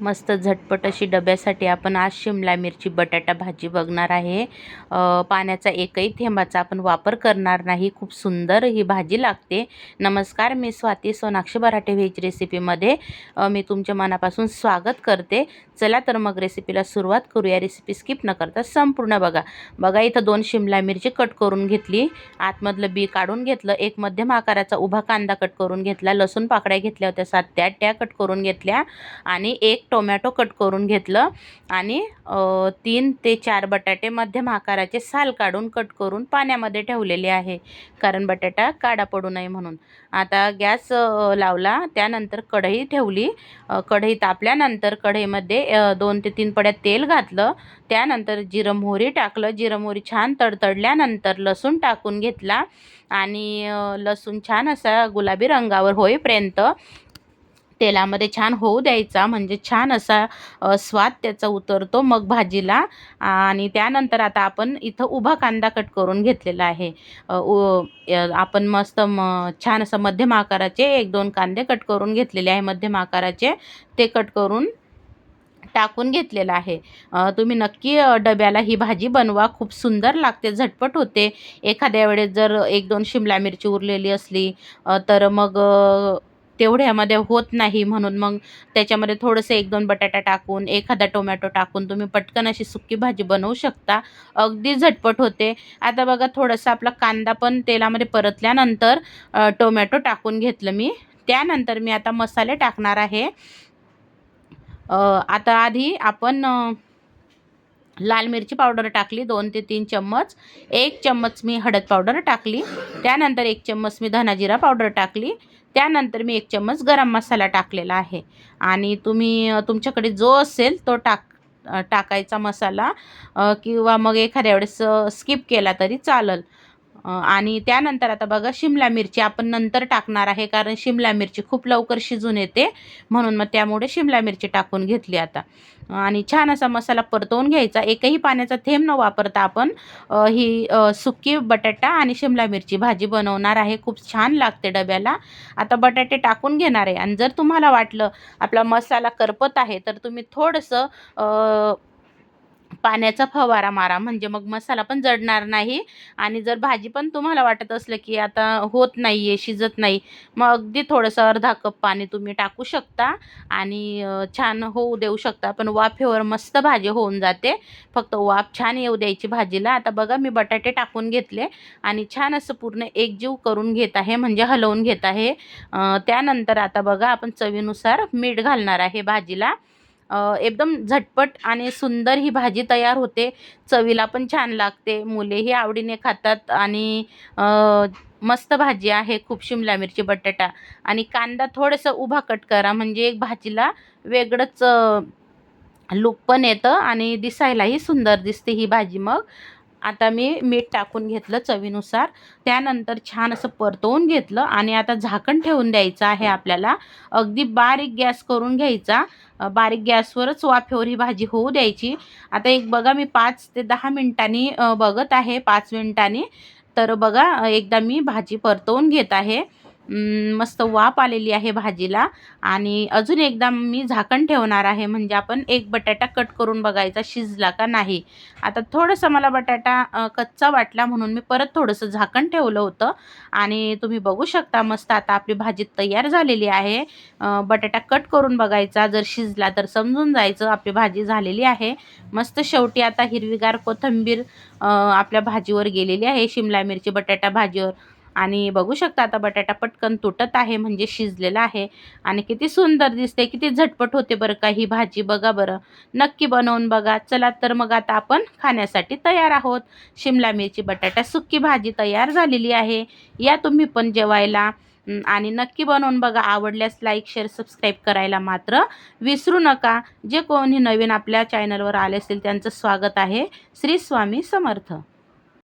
मस्त झटपट अशी डब्यासाठी आपण आज शिमला मिरची बटाटा भाजी बघणार आहे. पाण्याचा एकही थेंबाचा आपण वापर करणार नाही. खूप सुंदर ही भाजी लागते. नमस्कार मी स्वाती सोनाक्षी बराटे व्हेज रेसिपीमध्ये मी तुमच्या मनापासून स्वागत करते. चला तर मग रेसिपीला सुरुवात करूया. रेसिपी स्किप न करता संपूर्ण बघा. बघा इथं दोन शिमला मिरची कट करून घेतली. आतमधलं बी काढून घेतलं. एक मध्यम आकाराचा उभा कांदा कट करून घेतला. लसूण पाकड्या घेतल्या होत्या. सात त्या त्या कट करून घेतल्या. आणि एक टोमॅटो कट करून घेतलं आणि तीन ते चार बटाटे मध्यम आकाराचे साल काढून कट करून पाण्यामध्ये ठेवलेले आहे. कारण बटाटा काढा पडू नये म्हणून. आता गॅस लावला त्यानंतर कढई ठेवली. कढई तापल्यानंतर कढईमध्ये दोन ते तीन पड्या तेल घातलं. त्यानंतर जिरं मोहरी टाकलं. जिरं मोहरी छान तडतडल्यानंतर लसूण टाकून घेतला. आणि लसूण छान असा गुलाबी रंगावर होईपर्यंत तेलामध्ये छान होऊ द्यायचा म्हणजे छान असा स्वाद त्याचा उतरतो मग भाजीला. आणि त्यानंतर आता आपण इथं उभा कांदा कट करून घेतलेला आहे. उ- आपण मस्त म छान असं मध्यम आकाराचे एक दोन कांदे कट करून घेतलेले आहे. मध्यम आकाराचे ते कट करून टाकून घेतलेलं आहे. तुम्ही नक्की डब्याला ही भाजी बनवा. खूप सुंदर लागते झटपट होते. एखाद्या वेळेस जर एक दोन शिमला मिरची उरलेली असली तर मग तेवढ्यामध्ये होत नाही म्हणून मग त्याच्यामध्ये थोडंसं एक दोन बटाटा टाकून एखादा टोमॅटो टाकून तुम्ही पटकन अशी सुकी भाजी बनवू शकता. अगदी झटपट होते. आता बघा थोडंसं आपला कांदा पण तेलामध्ये परतल्यानंतर टोमॅटो टाकून घेतलं मी. त्यानंतर मी आता मसाले टाकणार आहे. आता आधी आपण लाल मिरची पावडर टाकली दोन ते तीन चम्मच. एक चम्मच मी हळद पावडर टाकली. त्यानंतर एक चम्मच मी धनाजिरा पावडर टाकली. त्यानंतर मी एक चम्मच गरम मसाला टाकलेला आहे. आणि तुम्ही तुमच्याकडे जो असेल तो टाक टाकायचा मसाला किंवा मग एखाद्या वेळेस स्किप केला तरी चालेल. आणि त्यानंतर आता बघा शिमला मिरची आपण नंतर टाकणार आहे कारण शिमला मिरची खूप लवकर शिजून येते. म्हणून मग त्यामुळे शिमला मिरची टाकून घेतली आता. आणि छान असा मसाला परतवून घ्यायचा. एकही पाण्याचा थेंब न वापरता आपण ही सुकी बटाटा आणि शिमला मिरची भाजी बनवणार आहे. खूप छान लागते डब्याला. आता बटाटे टाकून घेणार आहे. आणि जर तुम्हाला वाटलं आपला मसाला करपत आहे तर तुम्ही थोडंसं पाण्याचा फवारा मारा म्हणजे मग मसाला पण जडणार नाही आणि जर भाजी पण तुम्हाला वाटत असलं की आता होत नाही आहे शिजत नाही मग अगदी थोडंसं अर्धा कप पाणी तुम्ही टाकू शकता आणि छान होऊ देऊ शकता. पण वाफेवर मस्त भाजी होऊन जाते. फक्त वाफ छान येऊ द्यायची भाजीला. आता बघा मी बटाटे टाकून घेतले आणि छान असं पूर्ण एकजीव करून घेत आहे म्हणजे हलवून घेत आहे. त्यानंतर आता बघा आपण चवीनुसार मीठ घालणार आहे भाजीला. एकदम झटपट आणि सुंदर ही भाजी तयार होते. चवीला पण छान लागते. मुलेही आवडीने खातात आणि मस्त भाजी आहे. खूप शिमला मिरची बटाटा आणि कांदा थोडंसं उभा कट करा. म्हणजे एक भाजीला वेगळंच लुक पण येतं आणि दिसायलाही सुंदर दिसते ही भाजी मग. आता मी मीठ टाकून घेतलं चवीनुसार. त्यानंतर छान असं परतवून घेतलं आणि आता झाकण ठेवून द्यायचं आहे आपल्याला. अगदी बारीक गॅस करून घ्यायचा. बारीक गॅसवरच वाफेवर ही भाजी होऊ द्यायची. आता एक बघा मी पाच ते दहा मिनिटांनी बघत आहे पाच मिनिटांनी. तर बघा एकदा मी भाजी परतवून घेत आहे. मस्त वाफ आलेली आहे भाजीला. आणि अजून एकदा मी झाकण ठेवणार आहे म्हणजे आपण एक बटाटा कट करून बघायचा शिजला का नाही. आता थोडंसं मला बटाटा कच्चा वाटला म्हणून मी परत थोडंसं झाकण ठेवलं होतं. आणि तुम्ही बघू शकता मस्त आता आपली भाजी तयार झालेली आहे. बटाटा कट करून बघायचा जर शिजला तर समजून जायचं आपली भाजी झालेली आहे. मस्त शेवटी आता हिरवीगार कोथिंबीर आपल्या भाजीवर गेलेली आहे. शिमला मिरची बटाटा भाजीवर आणि बघू शकता आता बटाटा पटकन तुटत आहे म्हणजे शिजलेला आहे. आणि किती सुंदर दिसते किती झटपट होते बरं का ही भाजी. बघा बरं नक्की बनवून बघा. चला तर मग आता आपण खाण्यासाठी तयार आहोत. शिमला मिरची बटाटा सुक्की भाजी तयार झालेली आहे. या तुम्ही पण जेवायला. आणि नक्की बनवून बघा. आवडल्यास लाईक शेअर सबस्क्राईब करायला मात्र विसरू नका. जे कोणी नवीन आपल्या चॅनलवर आले असतील त्यांचं स्वागत आहे. श्री स्वामी समर्थ.